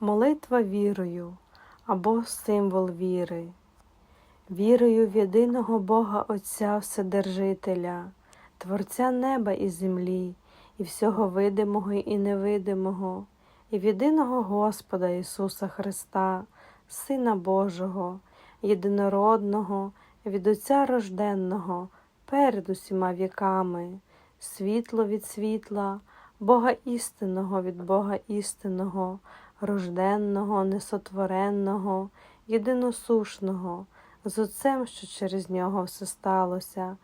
Молитва вірою або символ віри. Вірою в єдиного Бога Отця Вседержителя, Творця неба і землі, і всього видимого і невидимого, і в єдиного Господа Ісуса Христа, Сина Божого, єдинородного, від Отця рожденного, перед усіма віками, світло від світла, Бога істинного від Бога істинного, рожденного, несотвореного, єдиносушного, з Отцем, що через нього все сталося.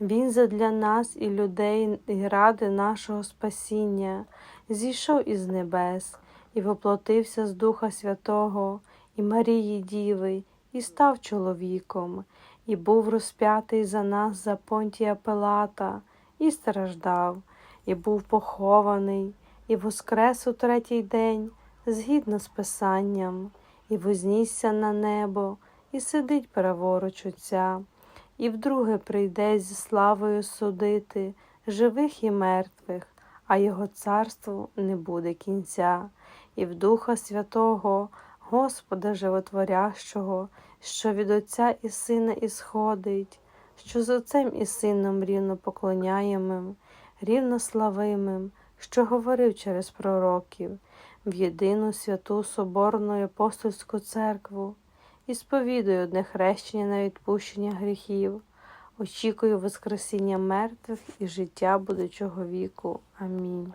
Він задля нас і людей і ради нашого спасіння зійшов із небес і воплотився з Духа Святого і Марії Діви, і став чоловіком, і був розп'ятий за нас за понтія Пилата, і страждав, і був похований, і воскрес у третій день, згідно з Писанням, і вознісся на небо, і сидить праворуч Отця, і вдруге прийде зі славою судити живих і мертвих, а Його царству не буде кінця, і в Духа Святого, Господа Животворящого, що від Отця і Сина ісходить, що з Отцем і Сином рівно поклоняємим, рівнославимим, що говорив через пророків, в єдину святу Соборну апостольську церкву, і сповідую одне хрещення на відпущення гріхів, очікую Воскресіння мертвих і життя будучого віку. Амінь.